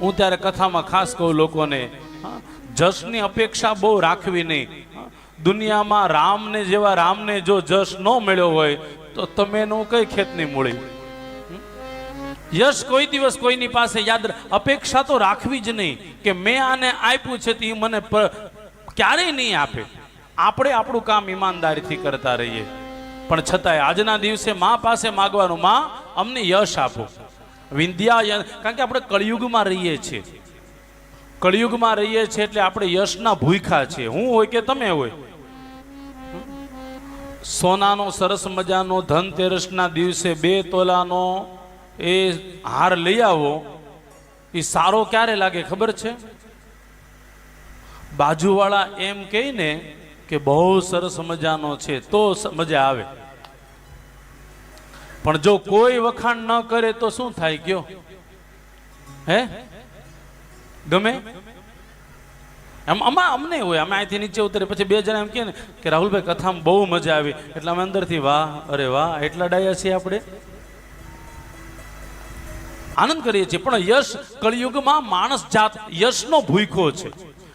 હું ત્યારે કથામાં ખાસ કહું લોકોને જશની અપેક્ષા બહુ રાખવી નહીં. દુનિયામાં રામને જેવા રામને જો જશ ન મળ્યો હોય, તો તમે એનું કઈ નહીં મળી? યશ કોઈ દિવસ કોઈની પાસે યાદ અપેક્ષા તો રાખવી જ નહીં કે મેં આને આપ્યું છે તે મને ક્યારેય નહીં આપે. આપણે આપણું કામ ઈમાનદારીથી કરતા રહીએ. પણ છતાંય આજના દિવસે મા પાસે માગવાનું, મા, અમને યશ આપો. વિંધ્યા કારણ કે આપણે કળિયુગમાં રહીએ છીએ. કળિયુગમાં રહીએ છીએ એટલે આપણે યશના ભૂખા છીએ. હું હોય કે તમે હોય? સોનાનો સરસ મજાનો ધનતેરસના દિવસે બે તોલાનો એ હાર લઈ આવો. એ સારો ક્યારે લાગે ખબર છે? બાજુવાળા એમ કહીને કે બહુ સરસ મજાનો છે તો મજા આવે. પણ જો કોઈ વખાણ ન કરે તો શું થાય ગયો? હે? ગમે? એમ આમાં અમને હોય અમે અહીંથી નીચે ઉતરે, પછી બે જણા એમ કહે ને કે રાહુલભાઈ, કથામાં બહુ મજા આવી. એટલે અમે અંદરથી વાહ, અરે વાહ, એટલા ડાયા છીએ આપણે? આનંદ કરીએ છીએ, પણ યશ કળિયુગમાં માણસ જાત યશનો ભૂખો છે.